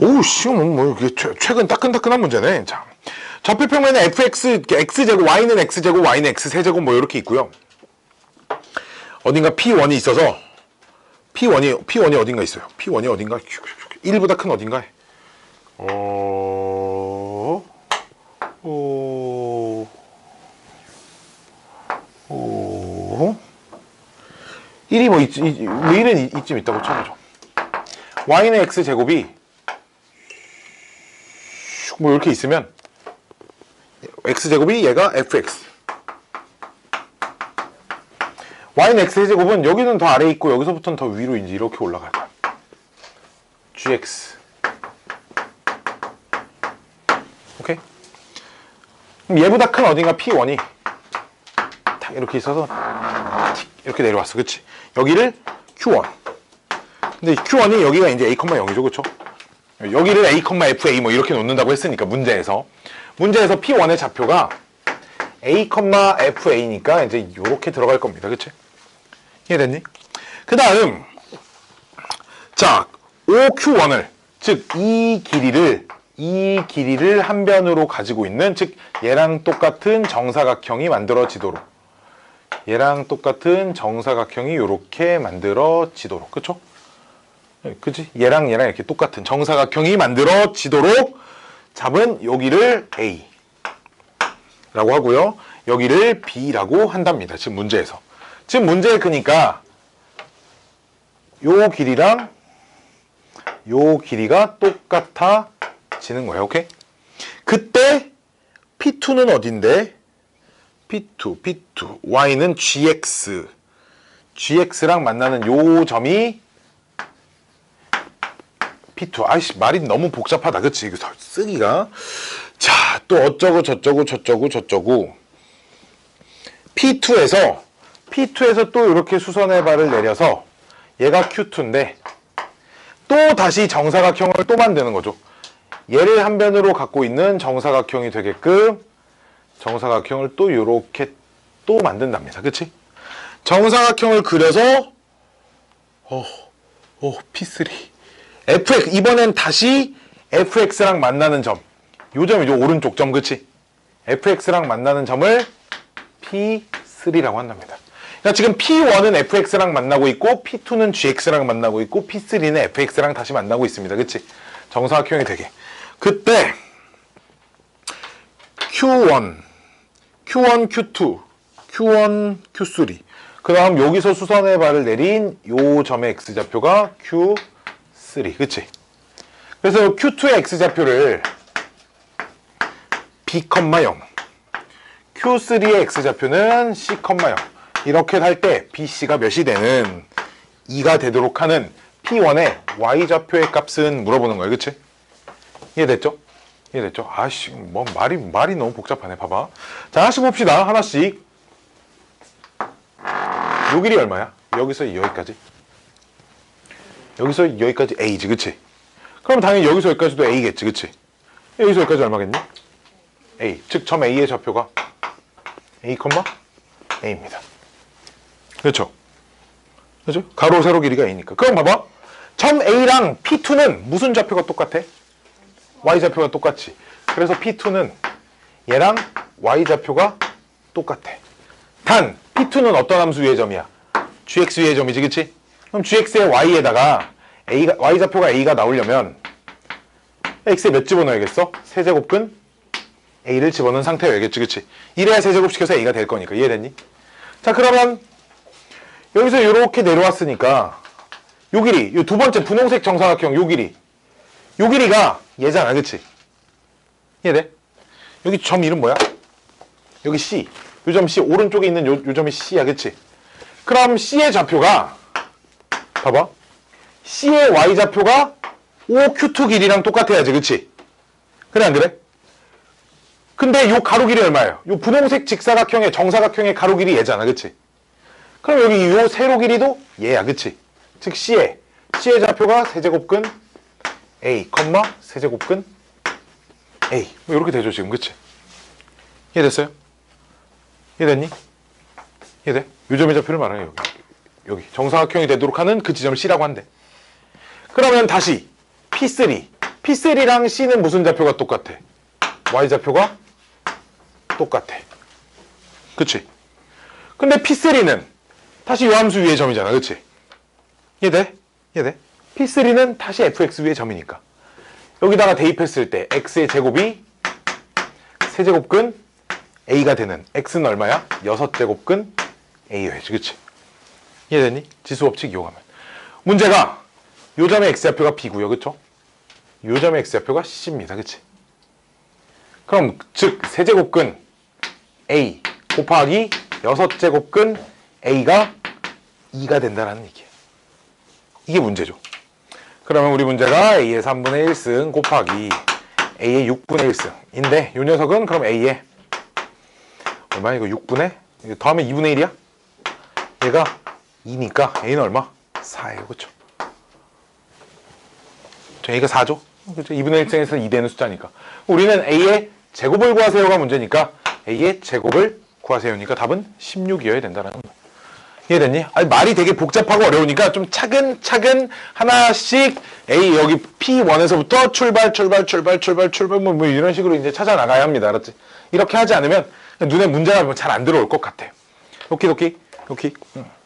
오우 씨, 뭐, 뭐 이게 최, 최근 따끈따끈한 문제네. 자, 좌표평면에 fx, x제곱, y는 x제곱, y는 x세제곱 뭐 이렇게 있고요. 어딘가 p1이 있어서 p1이 p1이 어딘가 있어요. p1이 어딘가 1보다 큰 어딘가에. 어, 오, 오, 1이 뭐, 있, 이, 뭐 1은 이- 이쯤 있다고 쳐보죠. y는 x 제곱이 뭐 이렇게 있으면 x 제곱이 얘가 fx. Y는 x 제곱은 여기는 더 아래에 있고 여기서부터는 더 위로 이제 이렇게 올라갈 거야. Gx 오케이? 그럼 얘보다 큰 어딘가 p1이? 탁 이렇게 있어서 틱 이렇게 내려왔어. 그치? 여기를 q1 근데 q1이 여기가 이제 a,0이죠. 그쵸 여기를 a, fa 뭐 이렇게 놓는다고 했으니까 문제에서 문제에서 p1의 좌표가 a, fa니까 이제 이렇게 들어갈 겁니다. 그치? 이해됐니? 그 다음 자 OQ1을 즉 이 길이를 이 길이를 한 변으로 가지고 있는 즉 얘랑 똑같은 정사각형이 만들어지도록 얘랑 똑같은 정사각형이 이렇게 만들어지도록 그쵸? 예, 그지? 얘랑 얘랑 이렇게 똑같은 정사각형이 만들어지도록 잡은 여기를 A 라고 하고요. 여기를 B라고 한답니다. 지금 문제에서. 지금 문제 그니까 요 길이랑 요 길이가 똑같아지는 거예요. 오케이? 그때 P2는 어딘데? P2, P2. Y는 GX. GX랑 만나는 요 점이 P2. 아이씨, 말이 너무 복잡하다. 그치? 이거 다 쓰기가. 자, 또 어쩌고 저쩌고 저쩌고 저쩌고. P2에서, P2에서 또 이렇게 수선의 발을 내려서 얘가 Q2인데 또 다시 정사각형을 또 만드는 거죠. 얘를 한 변으로 갖고 있는 정사각형이 되게끔 정사각형을 또 이렇게 또 만든답니다. 그치? 정사각형을 그려서 어, 어, P3. Fx 이번엔 다시 fx랑 만나는 점. 요 점이 죠. 오른쪽 점 그치? fx랑 만나는 점을 p3라고 한답니다. 그러니까 지금 p1은 fx랑 만나고 있고 p2는 gx랑 만나고 있고 p3는 fx랑 다시 만나고 있습니다. 그치? 정사각형이 되게. 그때 q1, q1, q2, q1, q3. 그 다음 여기서 수선의 발을 내린 요 점의 x좌표가 q3. 그치? 그래서 q2의 x좌표를 b,0 q3의 x좌표는 c,0 이렇게 할 때 bc가 몇이 되는 2가 되도록 하는 p1의 y좌표의 값은 물어보는 거예요. 그치? 이해됐죠? 이해됐죠? 아씨, 뭐 말이 말이 너무 복잡하네. 봐봐. 자, 하나씩 봅시다. 하나씩. 요 길이 얼마야? 여기서 여기까지. 여기서 여기까지 a지, 그치? 그럼 당연히 여기서 여기까지도 a겠지, 그치? 여기서 여기까지 얼마겠니? a. 즉, 점 a의 좌표가 a, a입니다. 그렇죠? 그렇죠? 가로, 세로 길이가 a니까. 그럼 봐봐. 점 a랑 p2는 무슨 좌표가 똑같아? y좌표가 똑같지. 그래서 P2는 얘랑 y좌표가 똑같아. 단 P2는 어떤 함수 위의 점이야? gx 위의 점이지, 그치? 그럼 gx의 y에다가 a가, y좌표가 a가 나오려면 x에 몇 집어넣어야겠어? 세제곱근 a를 집어넣은 상태여야겠지, 그치? 이래야 세제곱시켜서 a가 될 거니까. 이해됐니? 자, 그러면 여기서 이렇게 내려왔으니까 요 길이, 요 두 번째 분홍색 정사각형 요 길이 요 길이가 얘잖아, 그치? 이해돼? 여기 점 이름 뭐야? 여기 C. 요점 C, 오른쪽에 있는 요, 요 점이 C야, 그치? 그럼 C의 좌표가, 봐봐. C의 Y좌표가 OQ2 길이랑 똑같아야지, 그치? 그래, 안 그래? 근데 요 가로 길이 얼마예요? 요 분홍색 직사각형의 정사각형의 가로 길이 얘잖아, 그치? 그럼 여기 요 세로 길이도 얘야, 그치? 즉 C의, C의 좌표가 세제곱근 A, 세제곱근 A. 뭐 이렇게 되죠, 지금. 그치? 이해됐어요? 이해됐니? 이해돼? 요점의 좌표를 말해요, 여기. 여기. 정사각형이 되도록 하는 그 지점을 C라고 한대. 그러면 다시 P3. P3랑 C는 무슨 좌표가 똑같아? Y좌표가 똑같아. 그치? 근데 P3는 다시 요 함수 위의 점이잖아. 그치? 이해돼? 이해돼? P3는 다시 fx 위의 점이니까. 여기다가 대입했을 때 x의 제곱이 세제곱근 a가 되는 x는 얼마야? 6제곱근 a여야지. 그치? 이해됐니? 지수법칙 이용하면. 문제가 요 점의 x좌표가 b고요. 그쵸? 요 점의 x좌표가 c입니다. 그치? 그럼 즉 세제곱근 a 곱하기 6제곱근 a가 2가 된다는 얘기예요. 이게 문제죠. 그러면 우리 문제가 a의 3분의 1승 곱하기 a의 6분의 1승인데 이 녀석은 그럼 a의 얼마야 이거 6분의 이거 더하면 2분의 1이야? 얘가 2니까 a는 얼마? 4예요. 그쵸? 저 a가 4죠? 그쵸? 2분의 1승에서 2 되는 숫자니까 우리는 a의 제곱을 구하세요가 문제니까 a의 제곱을 구하세요니까 답은 16이어야 된다는 거예요. 이해됐니? 아니, 말이 되게 복잡하고 어려우니까 좀 차근차근 하나씩 A 여기 P1에서부터 출발 출발 출발 출발 출발 뭐, 뭐 이런 식으로 이제 찾아 나가야 합니다. 알았지? 이렇게 하지 않으면 눈에 문제가 잘 안 들어올 것 같아요. 오케이 오케이 오케이. 응.